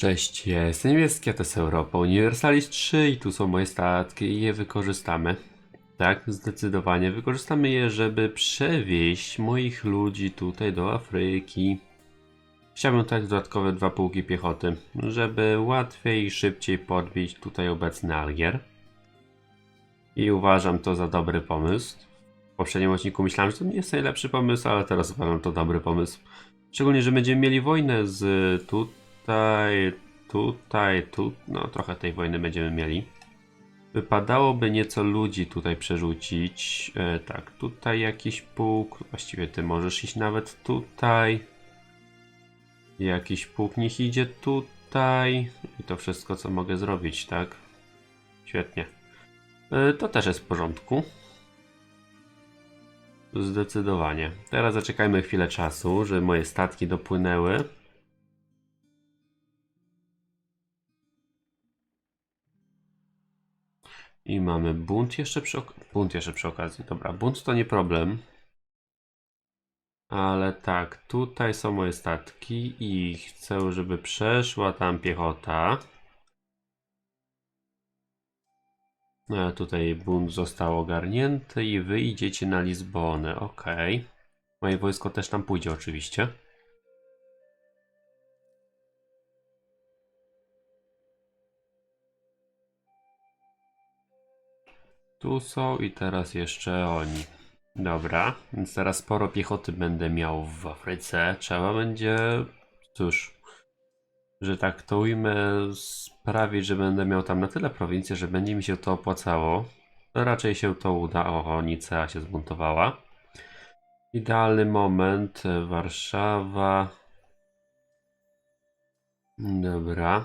Cześć, jestem Niebieski, a to jest Europa Universalis 3 i tu są moje statki i je wykorzystamy. Tak, zdecydowanie. Wykorzystamy je, żeby przewieźć moich ludzi tutaj do Afryki. Chciałbym dać dodatkowe dwa pułki piechoty, żeby łatwiej i szybciej podbić tutaj obecny Algier. I uważam to za dobry pomysł. W poprzednim odcinku myślałem, że to nie jest najlepszy pomysł, ale teraz uważam to dobry pomysł. Szczególnie, że będziemy mieli wojnę z tutaj, tutaj, tu, no trochę tej wojny będziemy mieli. Wypadałoby nieco ludzi tutaj przerzucić. E, tak, tutaj jakiś pułk, właściwie ty możesz iść nawet tutaj. Jakiś pułk niech idzie tutaj. I to wszystko, co mogę zrobić, tak? Świetnie. E, to też jest w porządku. Zdecydowanie. Teraz zaczekajmy chwilę czasu, żeby moje statki dopłynęły. I mamy bunt jeszcze przy ok- bunt jeszcze przy okazji. Dobra, bunt to nie problem. Ale tak, tutaj są moje statki i chcę, żeby przeszła tam piechota. A tutaj bunt został ogarnięty i wy idziecie na Lizbonę. Okej. Moje wojsko też tam pójdzie oczywiście. Tu są i teraz jeszcze oni. Dobra, więc teraz sporo piechoty będę miał w Afryce. Trzeba będzie, cóż, że tak to ujmę, sprawić, że będę miał tam na tyle prowincji, że będzie mi się to opłacało. No raczej się to uda. Oho, Nicea się zbuntowała. Idealny moment. Warszawa. Dobra.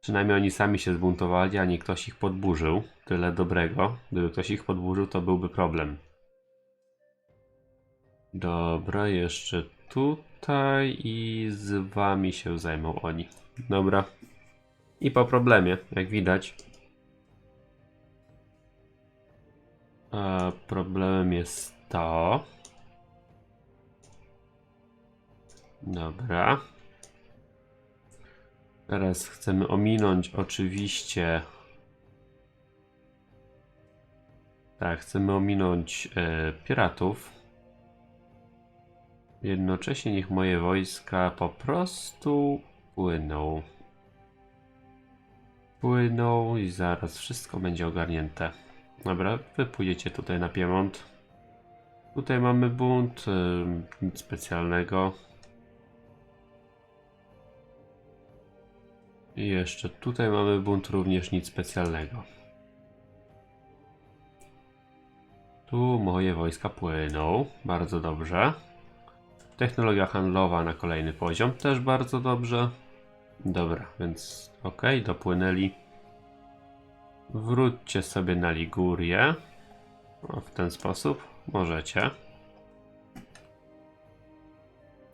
Przynajmniej oni sami się zbuntowali, a nie ktoś ich podburzył. Tyle dobrego. Gdyby ktoś ich podburzył, to byłby problem. Dobra, jeszcze tutaj i z wami się zajmą oni. Dobra. I po problemie, jak widać. A problemem jest to. Dobra. Teraz chcemy ominąć oczywiście. Tak, chcemy ominąć e, piratów. Jednocześnie niech moje wojska po prostu płyną. Płyną i zaraz wszystko będzie ogarnięte. Dobra, wy pójdziecie tutaj na Piemont. Tutaj mamy bunt, y, nic specjalnego. I jeszcze tutaj mamy bunt, również nic specjalnego. Tu moje wojska płyną, bardzo dobrze. Technologia handlowa na kolejny poziom, też bardzo dobrze. Dobra, więc ok, dopłynęli. Wróćcie sobie na Ligurię. O, w ten sposób możecie.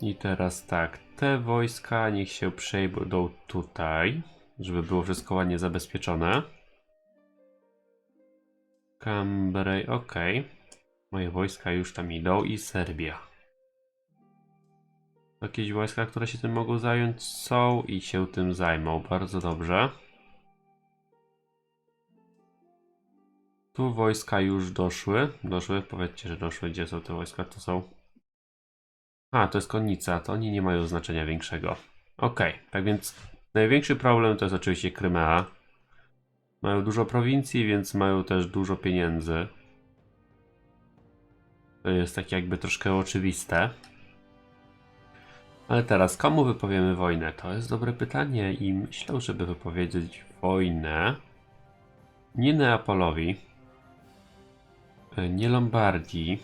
I teraz tak, te wojska niech się przejdą tutaj, żeby było wszystko ładnie zabezpieczone. Cambrai, ok. Moje wojska już tam idą i Serbia. Jakieś wojska, które się tym mogą zająć są i się tym zajmą. Bardzo dobrze. Tu wojska już doszły. Doszły? Powiedzcie, że doszły. Gdzie są te wojska? To są. A, to jest konnica. To oni nie mają znaczenia większego. Okej, tak więc największy problem to jest oczywiście Krymea. Mają dużo prowincji, więc mają też dużo pieniędzy. To jest tak jakby troszkę oczywiste. Ale teraz, komu wypowiemy wojnę? To jest dobre pytanie i myślę, żeby wypowiedzieć wojnę nie Neapolowi, nie Lombardii,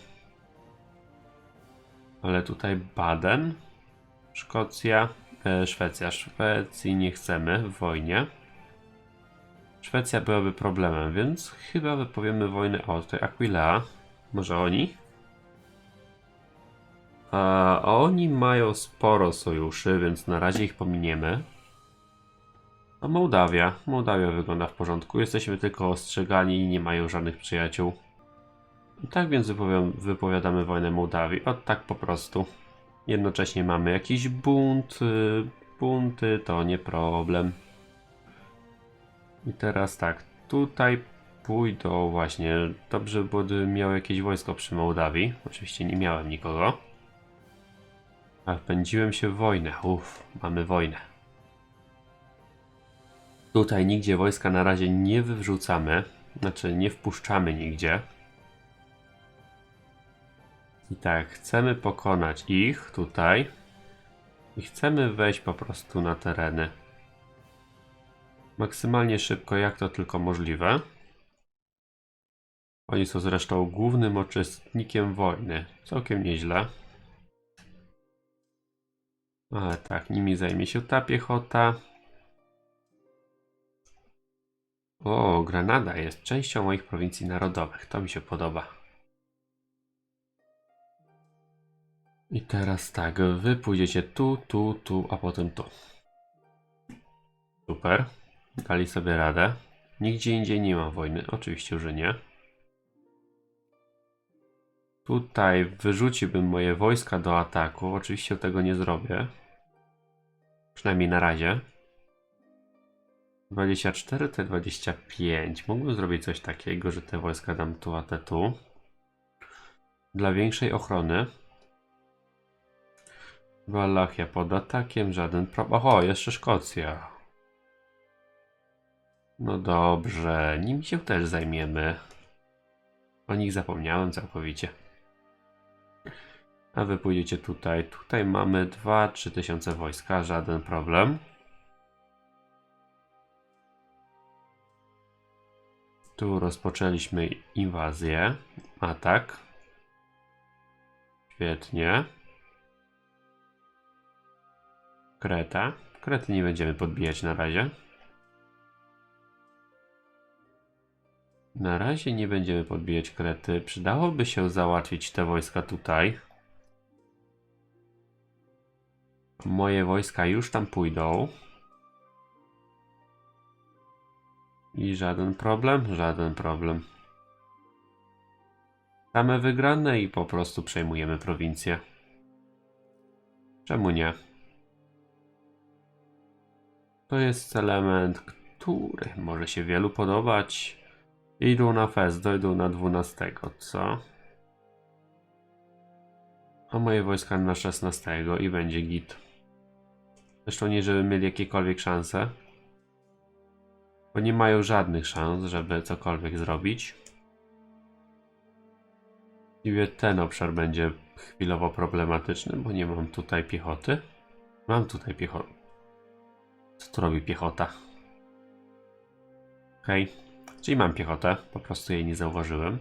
ale tutaj Baden, Szkocja, e, Szwecja. Szwecji nie chcemy w wojnie. Szwecja byłaby problemem, więc chyba wypowiemy wojnę. O, tutaj Aquilea. Może oni? A oni mają sporo sojuszy, więc na razie ich pominiemy. A Mołdawia. Mołdawia wygląda w porządku. Jesteśmy tylko ostrzegani i nie mają żadnych przyjaciół. Tak więc wypowiadamy, wojnę Mołdawii. O tak po prostu. Jednocześnie mamy jakiś bunt. y, punty, to nie problem. I teraz tak, tutaj pójdą właśnie, dobrze by było, gdybym miał jakieś wojsko przy Mołdawii. Oczywiście nie miałem nikogo. A wpędziłem się w wojnę. Uff, mamy wojnę. Tutaj nigdzie wojska na razie nie wywrzucamy. Znaczy nie wpuszczamy nigdzie. I tak, chcemy pokonać ich tutaj. I chcemy wejść po prostu na tereny. Maksymalnie szybko, jak to tylko możliwe. Oni są zresztą głównym uczestnikiem wojny. Całkiem nieźle. Ale tak, nimi zajmie się ta piechota. O, Granada jest częścią moich prowincji narodowych. To mi się podoba. I teraz tak, wy pójdziecie tu, tu, tu, a potem tu. Super. Dali sobie radę. Nigdzie indziej nie ma wojny. Oczywiście, że nie. Tutaj wyrzuciłbym moje wojska do ataku. Oczywiście tego nie zrobię. Przynajmniej na razie. 24 to 25. Mógłbym zrobić coś takiego, że te wojska dam tu, a te tu. Dla większej ochrony. Wallachia pod atakiem, żaden problem. Oho, jeszcze Szkocja. No dobrze, nimi się też zajmiemy. O nich zapomniałem całkowicie. A wy pójdziecie tutaj. Tutaj mamy 2-3 tysiące wojska, żaden problem. Tu rozpoczęliśmy inwazję. Atak. Świetnie. Kreta. Krety nie będziemy podbijać na razie. Na razie nie będziemy podbijać Krety. Przydałoby się załatwić te wojska tutaj. Moje wojska już tam pójdą. I żaden problem, żaden problem. Same wygrane i po prostu przejmujemy prowincję. Czemu nie? To jest element, który może się wielu podobać. Idą na fest, dojdą na 12, co? A moje wojska na 16 i będzie git. Zresztą nie, żeby mieli jakiekolwiek szanse. Bo nie mają żadnych szans, żeby cokolwiek zrobić. Właściwie ten obszar będzie chwilowo problematyczny, bo nie mam tutaj piechoty. Mam tutaj piechotę. Co tu robi piechota? Okej. Okay. Czyli mam piechotę, po prostu jej nie zauważyłem.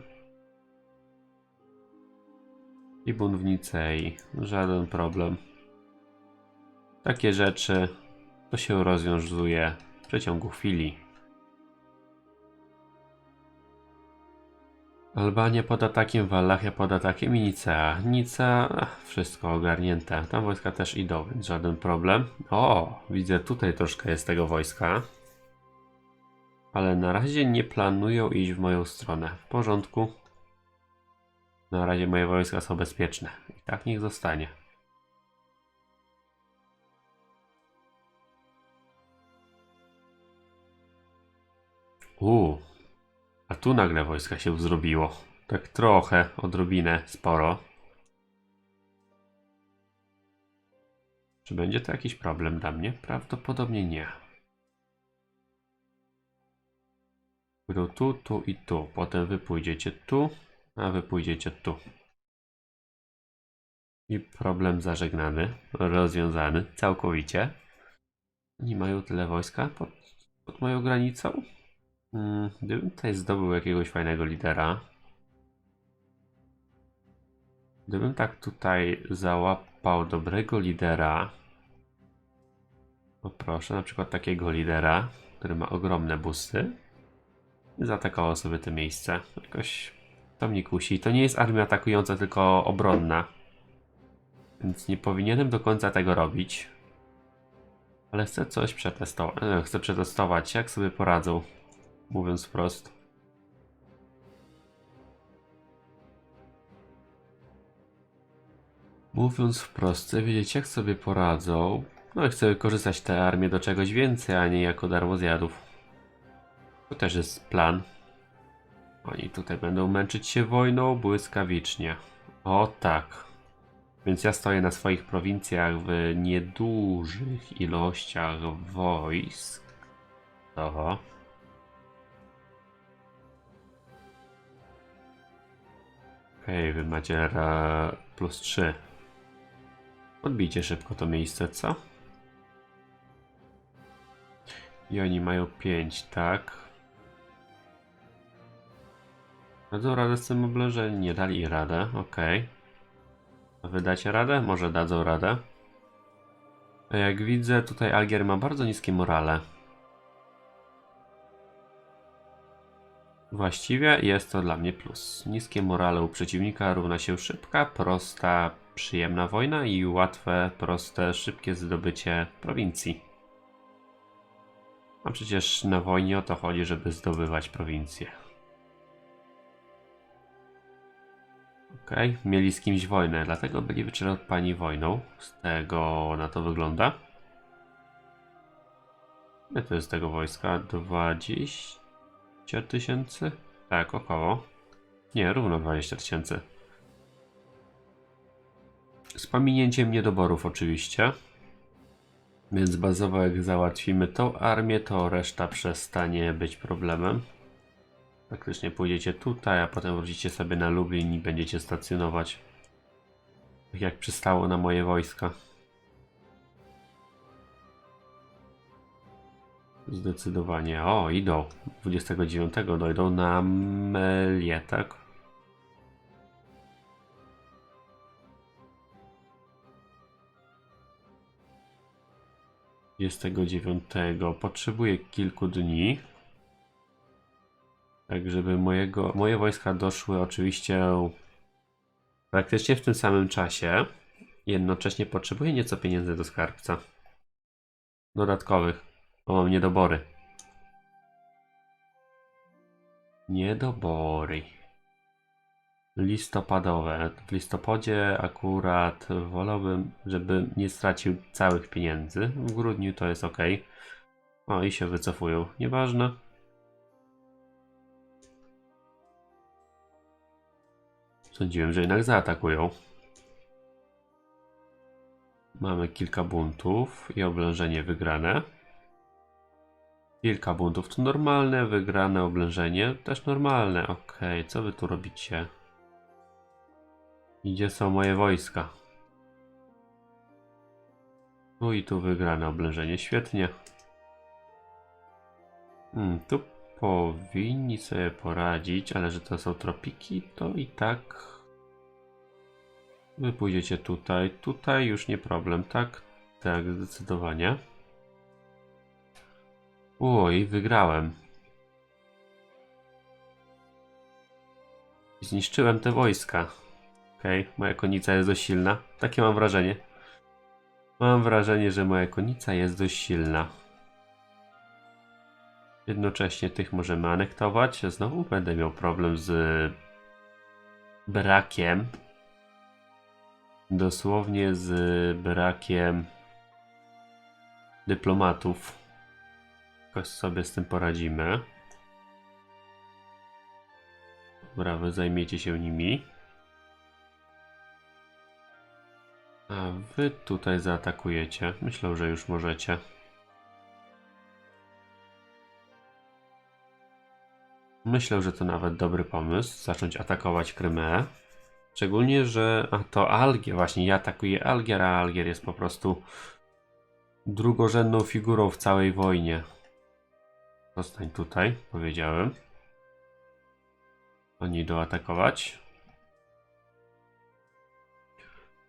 I bunt w Nicei, żaden problem. Takie rzeczy to się rozwiązuje w przeciągu chwili. Albania pod atakiem, Wallachia pod atakiem i Nicea. Nicea, ach, wszystko ogarnięte. Tam wojska też idą, więc żaden problem. O, widzę tutaj troszkę jest tego wojska. Ale na razie nie planują iść w moją stronę. W porządku. Na razie moje wojska są bezpieczne. I tak niech zostanie. Uuu. A tu nagle wojska się zrobiło. Tak trochę, odrobinę, sporo. Czy będzie to jakiś problem dla mnie? Prawdopodobnie nie. Pójdą tu, tu i tu. Potem wy pójdziecie tu, a wy pójdziecie tu. I problem zażegnany, rozwiązany całkowicie. Nie mają tyle wojska pod, pod moją granicą. Hmm, gdybym tutaj zdobył jakiegoś fajnego lidera. Gdybym tak tutaj załapał dobrego lidera. Poproszę na przykład takiego lidera, który ma ogromne busty. Zaatakował sobie to miejsce. Jakoś to mnie kusi. To nie jest armia atakująca, tylko obronna. Więc nie powinienem do końca tego robić. Ale chcę coś przetestować. E, Chcę przetestować, jak sobie poradzą. Mówiąc wprost. Mówiąc wprost, chcę wiedzieć, jak sobie poradzą. No i chcę wykorzystać tę armię do czegoś więcej, a nie jako darmozjadów. To też jest plan. Oni tutaj będą męczyć się wojną błyskawicznie. O tak. Więc ja stoję na swoich prowincjach w niedużych ilościach wojsk. Oho. Okej, wy macie plus 3. Odbijcie szybko to miejsce, co? I oni mają 5, tak? Dadzą radę z tym oblężeniem? Nie dali radę, okej. A wy dacie radę? Może dadzą radę. A jak widzę, tutaj Algier ma bardzo niskie morale. Właściwie jest to dla mnie plus. Niskie morale u przeciwnika równa się szybka, prosta, przyjemna wojna i łatwe, proste, szybkie zdobycie prowincji. A przecież na wojnie o to chodzi, żeby zdobywać prowincje. Okej, mieli z kimś wojnę, dlatego byli wyczerpani wojną. Z tego na to wygląda. Ile to jest tego wojska? 20 tysięcy? Tak, około. Nie, równo 20 tysięcy. Z pominięciem niedoborów oczywiście. Więc bazowo jak załatwimy tą armię, to reszta przestanie być problemem. Faktycznie pójdziecie tutaj, a potem wrócicie sobie na Lublin i będziecie stacjonować. Tak jak przystało na moje wojska. Zdecydowanie. O, idą. 29 dojdą na Melię, tak? Dwudziestego dziewiątego. Potrzebuję kilku dni. Tak, żeby mojego, moje wojska doszły oczywiście praktycznie w tym samym czasie. Jednocześnie potrzebuję nieco pieniędzy do skarbca. Dodatkowych, bo mam niedobory. Niedobory. Listopadowe. W listopadzie akurat wolałbym, żeby nie stracił całych pieniędzy. W grudniu to jest ok. O, i się wycofują. Nieważne. Sądziłem, że jednak zaatakują. Mamy kilka buntów i oblężenie wygrane. Kilka buntów to normalne, wygrane oblężenie też normalne. Okej, co wy tu robicie? Gdzie są moje wojska? Tu i tu wygrane oblężenie, świetnie. Hmm, tu powinni sobie poradzić, ale że to są tropiki, to i tak wy pójdziecie tutaj. Tutaj już nie problem, tak? Tak, zdecydowanie. Oj, wygrałem. Zniszczyłem te wojska. Okej, okay, moja konica jest dość silna. Takie mam wrażenie. Mam wrażenie, że moja konica jest dość silna. Jednocześnie tych możemy anektować. Znowu będę miał problem z brakiem. Dosłownie z brakiem dyplomatów. Jakoś sobie z tym poradzimy. Dobra, wy zajmiecie się nimi. A wy tutaj zaatakujecie. Myślę, że już możecie. Myślę, że to nawet dobry pomysł, zacząć atakować Krymeę. Szczególnie, że a to Algier, właśnie ja atakuję Algier, a Algier jest po prostu drugorzędną figurą w całej wojnie. Zostań tutaj, powiedziałem. Oni idą atakować.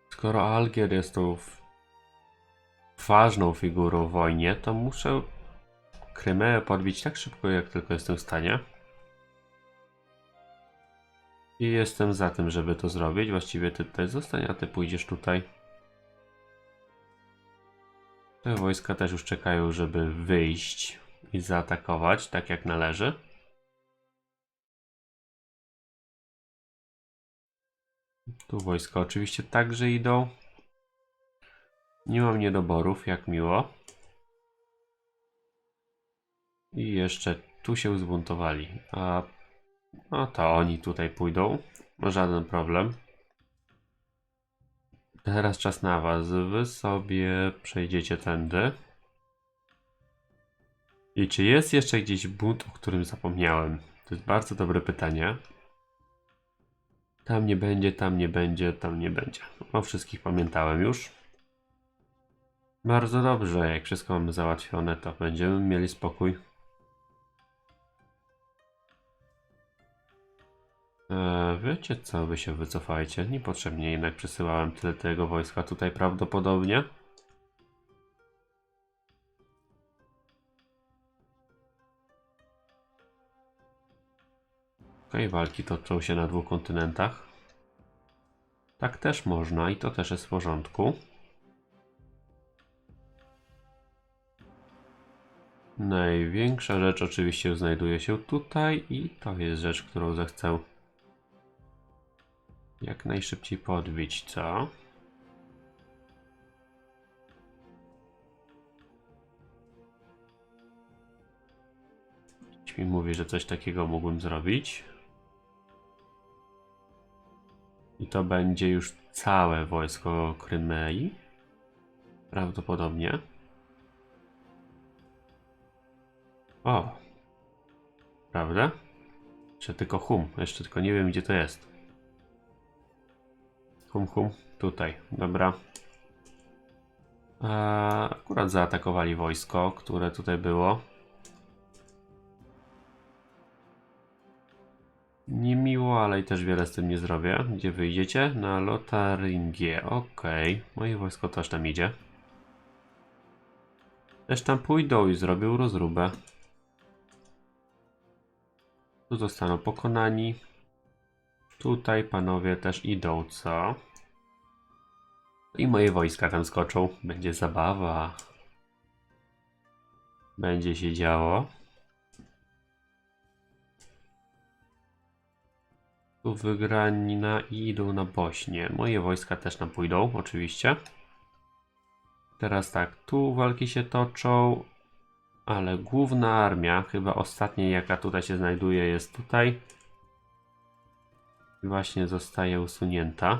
Skoro Algier jest tą ważną figurą w wojnie, to muszę Krymeę podbić tak szybko, jak tylko jestem w stanie. I jestem za tym, żeby to zrobić. Właściwie ty tutaj zostań, a ty pójdziesz tutaj. Te wojska też już czekają, żeby wyjść i zaatakować, tak jak należy. Tu wojska oczywiście także idą. Nie mam niedoborów, jak miło. I jeszcze tu się zbuntowali. A no to oni tutaj pójdą. Żaden problem. Teraz czas na was. Wy sobie przejdziecie tędy. I czy jest jeszcze gdzieś bunt, o którym zapomniałem? To jest bardzo dobre pytanie. Tam nie będzie, tam nie będzie, tam nie będzie. O wszystkich pamiętałem już. Bardzo dobrze, jak wszystko mamy załatwione, to będziemy mieli spokój. Eee, wiecie co, wy się wycofajcie. Niepotrzebnie jednak przesyłałem tyle tego wojska tutaj prawdopodobnie. Okej, walki toczą się na dwóch kontynentach. Tak też można i to też jest w porządku. Największa rzecz oczywiście znajduje się tutaj i to jest rzecz, którą zechcę jak najszybciej podbić, co? Ktoś mi mówi, że coś takiego mógłbym zrobić. I to będzie już całe wojsko Krymei. Prawdopodobnie. O. Prawda? Czy tylko hum? Jeszcze tylko nie wiem, gdzie to jest. Hum, hum. Tutaj. Dobra. Eee, akurat zaatakowali wojsko, które tutaj było. Niemiło, ale i też wiele z tym nie zrobię. Gdzie wyjdziecie? Na Lotaringię. Okej. Moje wojsko też tam idzie. Też tam pójdą i zrobią rozróbę. Tu zostaną pokonani. Tutaj panowie też idą, co? I moje wojska tam skoczą. Będzie zabawa. Będzie się działo. Tu wygranina i idą na Bośnię. Moje wojska też tam pójdą, oczywiście. Teraz tak, tu walki się toczą, ale główna armia, chyba ostatnia jaka tutaj się znajduje, jest tutaj. Właśnie zostaje usunięta.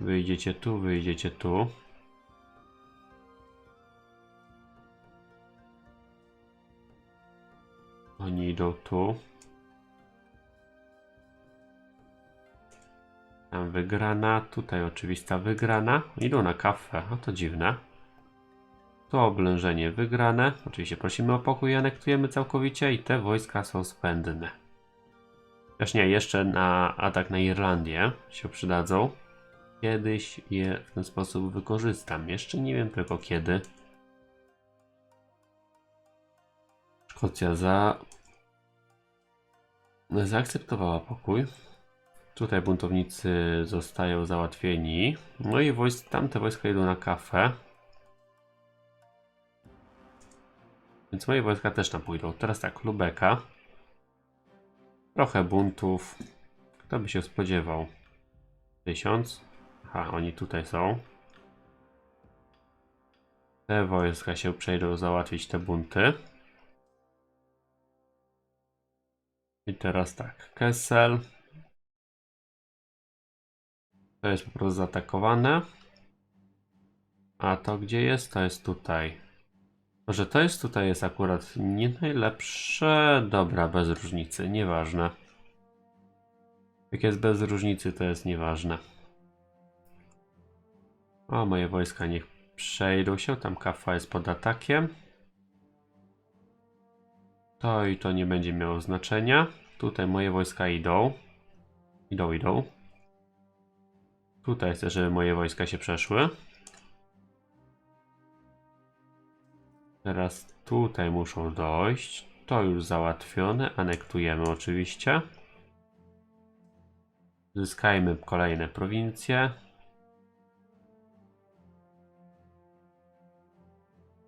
Wyjdziecie tu, wyjdziecie tu. Oni idą tu. Tam wygrana, tutaj oczywista wygrana. Idą na kawę, a to dziwne. To oblężenie wygrane. Oczywiście prosimy o pokój i anektujemy całkowicie i te wojska są spędne. Też nie, jeszcze na atak na Irlandię się przydadzą. Kiedyś je w ten sposób wykorzystam. Jeszcze nie wiem tylko kiedy. Szkocja za... zaakceptowała pokój. Tutaj buntownicy zostają załatwieni. No i wojsk, tamte wojska idą na kafę. Więc moje wojska też tam pójdą. Teraz tak, Lubeka. Trochę buntów. Kto by się spodziewał? Tysiąc. Aha, oni tutaj są. Te wojska się przejdą załatwić te bunty. I teraz tak, Kessel. To jest po prostu zaatakowane. A to gdzie jest? To jest tutaj. Może to jest tutaj jest akurat nie najlepsze. Dobra, bez różnicy, nieważne. Jak jest bez różnicy, to jest nieważne. O, moje wojska niech przejdą się. Tam kafa jest pod atakiem. To i to nie będzie miało znaczenia. Tutaj moje wojska idą. Idą, idą. Tutaj chcę, żeby moje wojska się przeszły. Teraz tutaj muszą dojść. To już załatwione. Anektujemy oczywiście. Zyskajmy kolejne prowincje.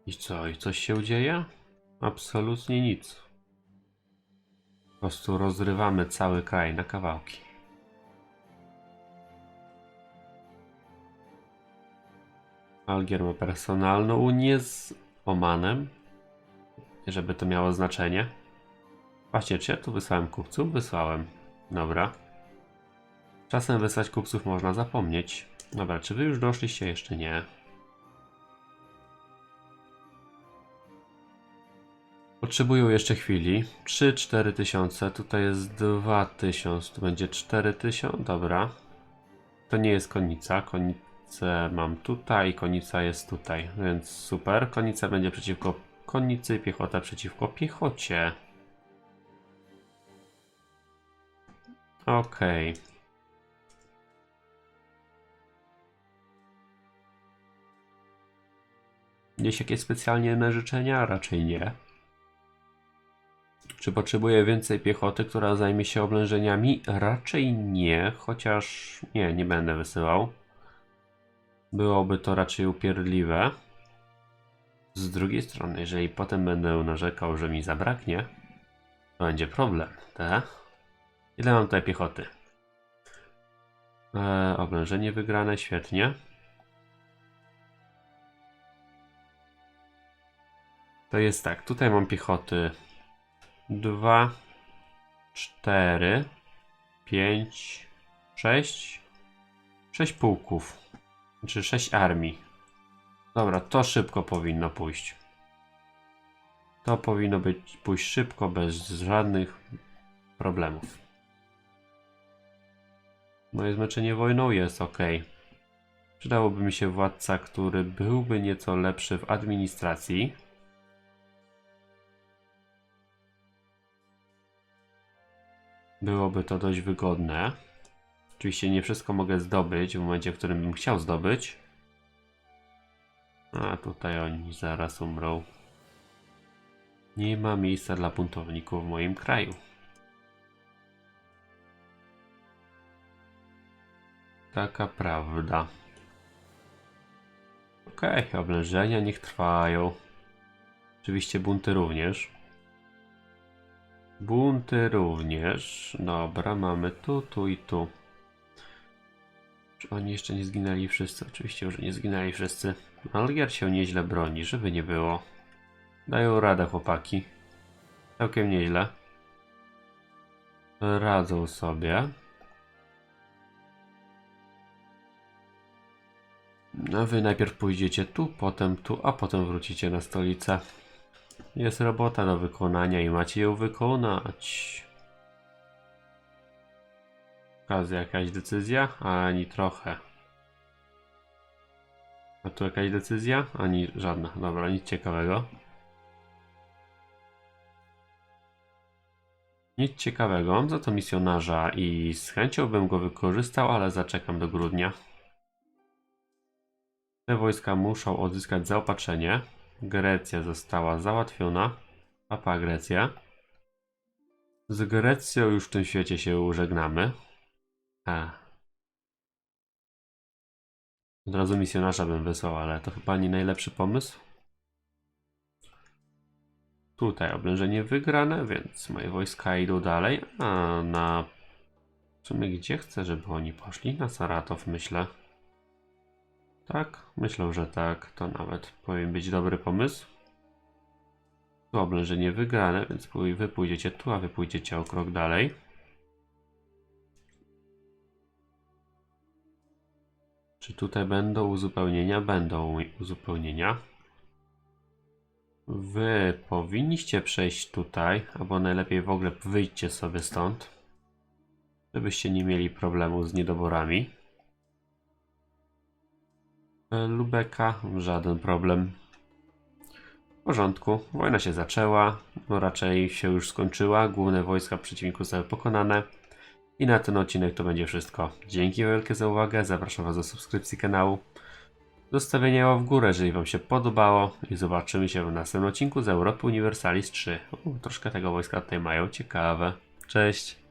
I co? I coś się dzieje? Absolutnie nic. Po prostu rozrywamy cały kraj na kawałki. Algier ma personalną unię z Omanem. Żeby to miało znaczenie. Właśnie, czy ja tu wysłałem kupców? Wysłałem. Dobra. Czasem wysłać kupców można zapomnieć. Dobra, czy wy już doszliście? Jeszcze nie. Potrzebują jeszcze chwili. 3-4 tysiące. Tutaj jest 2000. Tu będzie 4000. Dobra. To nie jest konica. Konicę mam tutaj. Konica jest tutaj. Więc super. Konica będzie przeciwko konnicy. Piechota przeciwko piechocie. Okej. Gdzieś jakieś specjalnie na życzenia? Raczej nie. Czy potrzebuję więcej piechoty, która zajmie się oblężeniami? Raczej nie, chociaż nie, nie będę wysyłał. Byłoby to raczej upierdliwe. Z drugiej strony, jeżeli potem będę narzekał, że mi zabraknie, to będzie problem, tak? Ile mam tutaj piechoty? Eee, oblężenie wygrane, świetnie. To jest tak, tutaj mam piechoty 2, 4, 5, 6, 6 pułków, czy 6 armii. Dobra, to szybko powinno pójść. To powinno być pójść szybko, bez żadnych problemów. Moje zmęczenie wojną jest ok. Przydałoby mi się władca, który byłby nieco lepszy w administracji. Byłoby to dość wygodne. Oczywiście nie wszystko mogę zdobyć w momencie, w którym bym chciał zdobyć. A tutaj oni zaraz umrą. Nie ma miejsca dla buntowników w moim kraju. Taka prawda. Okej, oblężenia niech trwają. Oczywiście bunty również. Bunty również. Dobra, mamy tu, tu i tu. Czy oni jeszcze nie zginęli wszyscy? Oczywiście już nie zginęli wszyscy. Algier się nieźle broni, żeby nie było. Dają radę chłopaki. Całkiem nieźle. Radzą sobie. No wy najpierw pójdziecie tu, potem tu, a potem wrócicie na stolicę. Jest robota do wykonania i macie ją wykonać. Okazja jakaś decyzja? Ani trochę. A tu jakaś decyzja? Ani żadna. Dobra, nic ciekawego. Nic ciekawego. Mam za to misjonarza i z chęcią bym go wykorzystał, ale zaczekam do grudnia. Te wojska muszą odzyskać zaopatrzenie. Grecja została załatwiona. Papa Grecja. Z Grecją już w tym świecie się żegnamy. A. Od razu misjonarza bym wysłał, ale to chyba nie najlepszy pomysł. Tutaj oblężenie wygrane, więc moje wojska idą dalej. A na... W sumie gdzie chcę, żeby oni poszli? Na Saratow myślę. Tak? Myślę, że tak. To nawet powinien być dobry pomysł. Tu oblężenie wygrane, więc wy pójdziecie tu, a wy pójdziecie o krok dalej. Czy tutaj będą uzupełnienia? Będą uzupełnienia. Wy powinniście przejść tutaj, albo najlepiej w ogóle wyjdźcie sobie stąd, żebyście nie mieli problemu z niedoborami. E, Lubeka, żaden problem. W porządku, wojna się zaczęła, no raczej się już skończyła, główne wojska przeciwników zostały pokonane. I na ten odcinek to będzie wszystko. Dzięki wielkie za uwagę, zapraszam Was do subskrypcji kanału, zostawienia łap w górę, jeżeli Wam się podobało i zobaczymy się w następnym odcinku z Europy Universalis 3. U, troszkę tego wojska tutaj mają, ciekawe. Cześć!